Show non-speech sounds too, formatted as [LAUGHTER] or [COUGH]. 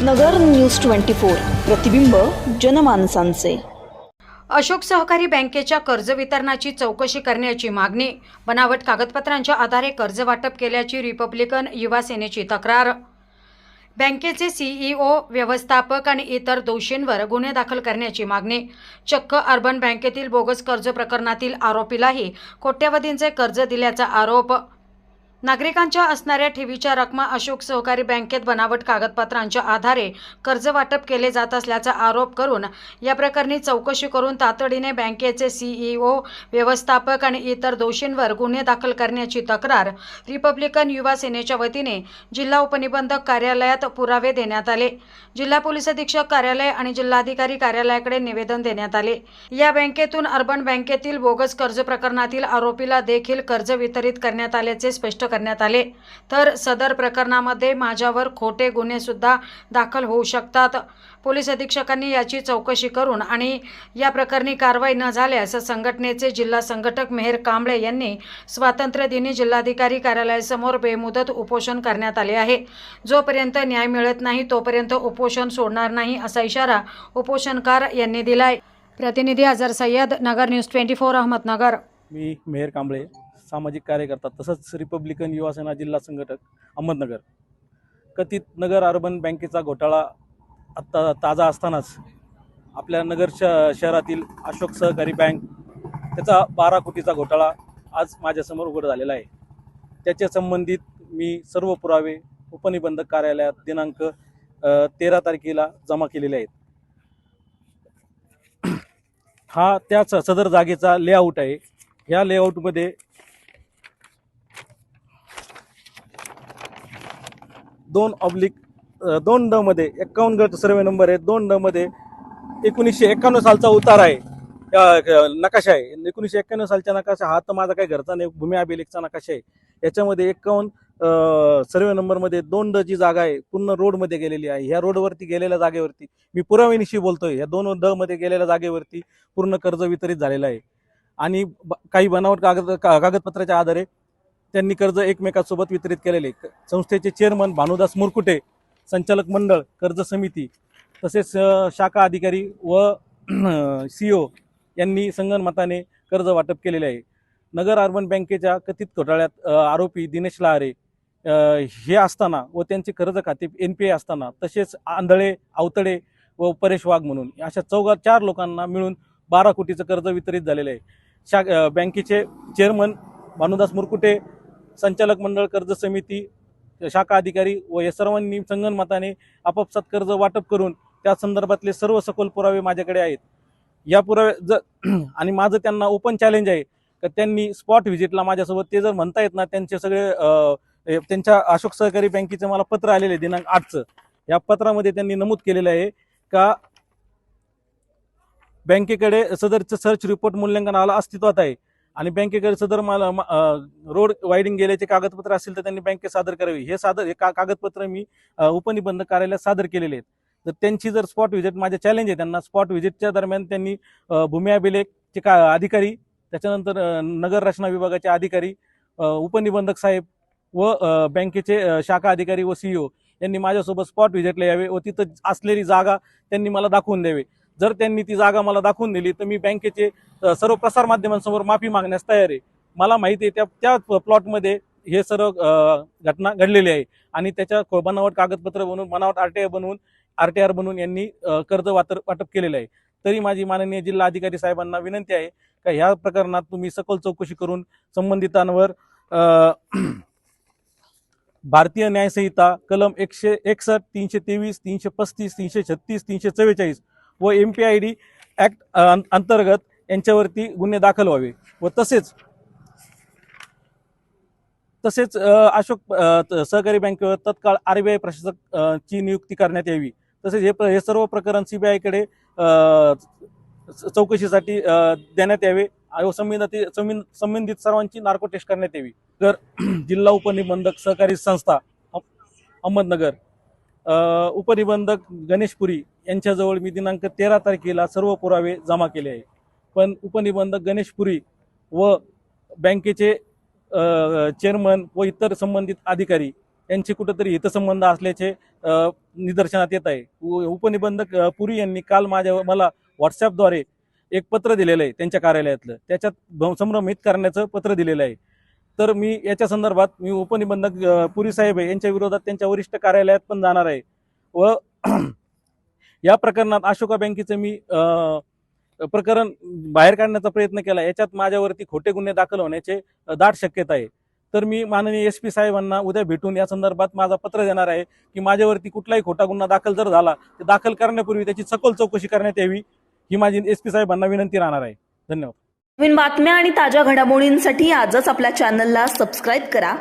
नगर news twenty four प्रतिबिंब जनमानसांचे. अशोक सहकारी बँकेच्या कर्ज वितरणाची चौकशी करण्याची मागणी बनावट कागदपत्रांच्या आधारे कर्ज वाटप केल्याची रिपब्लिकन युवा सेनेची तक्रार. बँकेचे सीईओ व्यवस्थापक आणि इतर दोषींवर गुन्हे दाखल करण्याची मागणी चक्क अर्बन बँकेतील बोगस कर्ज प्रकरणातील आरोपीलाही कोट्यवधींचे कर्ज दिल्याचा आरोप. नागरिकांच्या असणाऱ्या ठेवीच्या रकमा अशोक सहकारी बँकेत बनावट कागदपत्रांच्या आधारे कर्ज वाटप केले जात असल्याचा आरोप करून या प्रकरणी चौकशी करून तातडीने बँकेचे सीईओ व्यवस्थापक आणि इतर दोषींवर गुन्हे दाखल करण्याची तक्रार रिपब्लिकन युवा सेनेच्या वतीने जिल्हा उपनिबंधक कार्यालयात पुरावे देण्यात आले. जिल्हा पोलीस अधीक्षक कार्यालय आणि जिल्हाधिकारी कार्यालयाकडे निवेदन देण्यात आले. या बँकेतून अर्बन बँकेतील बोगस कर्ज प्रकरणातील आरोपीला देखील कर्ज वितरित करण्यात आल्याचे स्पष्ट करण्यात आले. तर सदर प्रकरणामध्ये माझ्यावर खोटे गुन्हे सुद्धा दाखल होऊ शकतात. पोलीस अधीक्षकांनी याची चौकशी करून आणि या प्रकरणी कारवाई न झाल्यास संघटनेचे जिल्हा संघटक मेहर कांबळे यांनी स्वातंत्र्यदिनी जिल्हाधिकारी कार्यालयासमोर बेमुदत उपोषण करण्यात आले आहे. जोपर्यंत न्याय मिळत नाही तोपर्यंत उपोषण सोडणार नाही असा इशारा उपोषणकार यांनी दिलाय. प्रतिनिधी Azhar Sayyed Nagar news twenty four Ahmednagar. मी मेहर कांबळे. सामाजिक कार्यकर्ता तसंच रिपब्लिकन युवा सेना जिल्हा संघटक अहमदनगर. कथित नगर अर्बन बँकेचा घोटाळा आत्ता ताजा असतानाच आपल्या नगर श शहरातील अशोक सहकारी बँक त्याचा बारा कोटीचा घोटाळा आज माझ्यासमोर उघड झालेला आहे. त्याच्या संबंधित मी सर्व पुरावे उपनिबंधक कार्यालयात दिनांक तेरा तारखेला जमा केलेले आहेत. [CLEARS THROAT] हा त्याच सदर जागेचा लेआउट आहे. ह्या लेआउटमध्ये दोन ऑब्लिक दोन ड मध्ये एक्कावन्न गट सर्वे नंबर आहे दोन ड मध्ये एकोणीसशे एक्क्याण्णव सालचा उतार आहे. नकाशा आहे. एकोणीसशे एक्क्याण्णव सालचा नकाशा हा तर माझा काही घरचा नाही भूमी अभिलेखचा नकाशा आहे. याच्यामध्ये एक्कावन्न सर्वे नंबरमध्ये दोन ड जी जागा आहे. पूर्ण रोडमध्ये गेलेली आहे. ह्या रोडवरती गेलेल्या जागेवरती मी पुराव्यानिशी बोलतोय. ह्या दोन ड मध्ये गेलेल्या जागेवरती पूर्ण कर्ज वितरित झालेलं आहे. आणि ब- काही बनावट कागद का- कागदपत्राच्या आधारे त्यांनी कर्ज एकमेकांसोबत वितरित केलेले. संस्थेचे चेअरमन भानुदास मुरकुटे संचालक मंडळ कर्ज समिती तसेच शाखा अधिकारी व सीओ यांनी संगणमताने कर्ज वाटप केलेले आहे. नगर अर्बन बँकेच्या कथित घोटाळ्यात आरोपी दिनेश लहारे हे असताना व त्यांचे कर्ज खाते एन पी ए असताना तसेच आंधळे आवतडे व परेश वाघ म्हणून अशा चौघा चार लोकांना मिळून बारा कोटीचं कर्ज वितरित झालेलं आहे. शा बँकेचे चेअरमन भानुदास मुरकुटे संचालक मंडळ कर्ज समिती शाखा अधिकारी व या सर्वांनी संगनमताने आपापसात कर्ज वाटप करून त्या संदर्भातले सर्व सखोल पुरावे माझ्याकडे आहेत. या पुरावे ज [CLEARS THROAT] आणि माझं त्यांना ओपन चॅलेंज आहे. का त्यांनी स्पॉट व्हिजिटला माझ्यासोबत ते जर म्हणता येत ना त्यांचे सगळे त्यांच्या अशोक सहकारी बँकेचं मला पत्र आलेलं आहे दिनांक आठचं. या पत्रामध्ये त्यांनी नमूद केलेलं आहे का बँकेकडे सदरचं सर्च रिपोर्ट मूल्यांकन आला अस्तित्वात आहे. आणि बँकेकडे सदर मला म- रोड वायडिंग गेल्याचे कागदपत्र असतील तर त्यांनी बँकेत सादर करावी. हे सादर हे का कागदपत्र मी उपनिबंधक कार्यालयात सादर केलेले आहेत. तर त्यांची जर स्पॉट व्हिजिट माझे चॅलेंज आहे त्यांना स्पॉट व्हिजिटच्या दरम्यान त्यांनी भूमी अभिलेखचे का अधिकारी त्याच्यानंतर नगर रचना विभागाचे अधिकारी उपनिबंधक साहेब व बँकेचे शाखा अधिकारी व सीईओ यांनी माझ्यासोबत स्पॉट व्हिजिटला यावे व तिथं असलेली जागा त्यांनी मला दाखवून द्यावी. जर त्यांनी ती जागा मला दाखवून दिली तर मी बँकेचे सर्व प्रसार माध्यमांसमोर माफी मागण्यास तयार आहे. मला माहिती आहे त्या त्या प्लॉटमध्ये हे सर्व घटना घडलेली आहे. आणि त्याच्या बनावट कागदपत्र बनवून बनावट आर टी आय बनवून आर टी आर बनवून यांनी कर्ज वातर वाटप केलेलं आहे. तरी माझी माननीय जिल्हा अधिकारी साहेबांना विनंती आहे का ह्या प्रकरणात तुम्ही सखोल चौकशी करून संबंधितांवर भारतीय न्यायसंहिता कलम एकशे एकसष्ट तीनशे तेवीस तीनशे पस्तीस तीनशे छत्तीस तीनशे चव्वेचाळीस व M P I D act अंतर्गत यांच्यावरती गुन्हे दाखल व्हावे व तसेच तसेच अशोक सहकारी बँकेवर तत्काळ आर बी आय प्रशासक ची नियुक्ती करण्यात यावी. तसेच हे हे सर्व प्रकरण सीबीआयकडे चौकशीसाठी अ, देण्यात यावे व संबंधित संबंधित सर्वांची नार्को टेस्ट करण्यात यावी. तर [CLEARS THROAT] जिल्हा उपनिबंधक सहकारी संस्था अहमदनगर उपनिबंधक गणेशपुरी यांच्याजवळ मी दिनांक तेरा तारखेला सर्व पुरावे जमा केले आहे. पण उपनिबंधक गणेशपुरी व बँकेचे चेअरमन व इतर संबंधित अधिकारी यांचे कुठंतरी हितसंबंध असल्याचे निदर्शनात येत आहे. उ- उपनिबंधक पुरी यांनी काल माझ्या मला व्हॉट्सॲपद्वारे एक पत्र दिलेलं आहे त्यांच्या कार्यालयातलं. त्याच्यात भ- संभ्रमित करण्याचं पत्र दिलेलं आहे. तर मी याच्या संदर्भात मी उपनिबंधक पुरी साहेब आहे यांच्या विरोधात त्यांच्या वरिष्ठ कार्यालयात पण जाणार आहे. व या प्रकरणात अशोका बँकेचं मी प्रकरण बाहेर काढण्याचा प्रयत्न केला. याच्यात माझ्यावरती खोटे गुन्हे दाखल होण्याचे दाट शक्यता आहे. तर मी माननीय एस पी साहेबांना उद्या भेटून या संदर्भात माझा पत्र देणार आहे की माझ्यावरती कुठलाही खोटा गुन्हा दाखल जर झाला तर दाखल करण्यापूर्वी त्याची सखोल चौकशी करण्यात यावी ही माझी एस पी साहेबांना विनंती राहणार आहे. धन्यवाद. नवीन बातम्या आणि ताज्या घडामोडींसाठी आजच आपल्या चॅनलला सबस्क्राईब करा.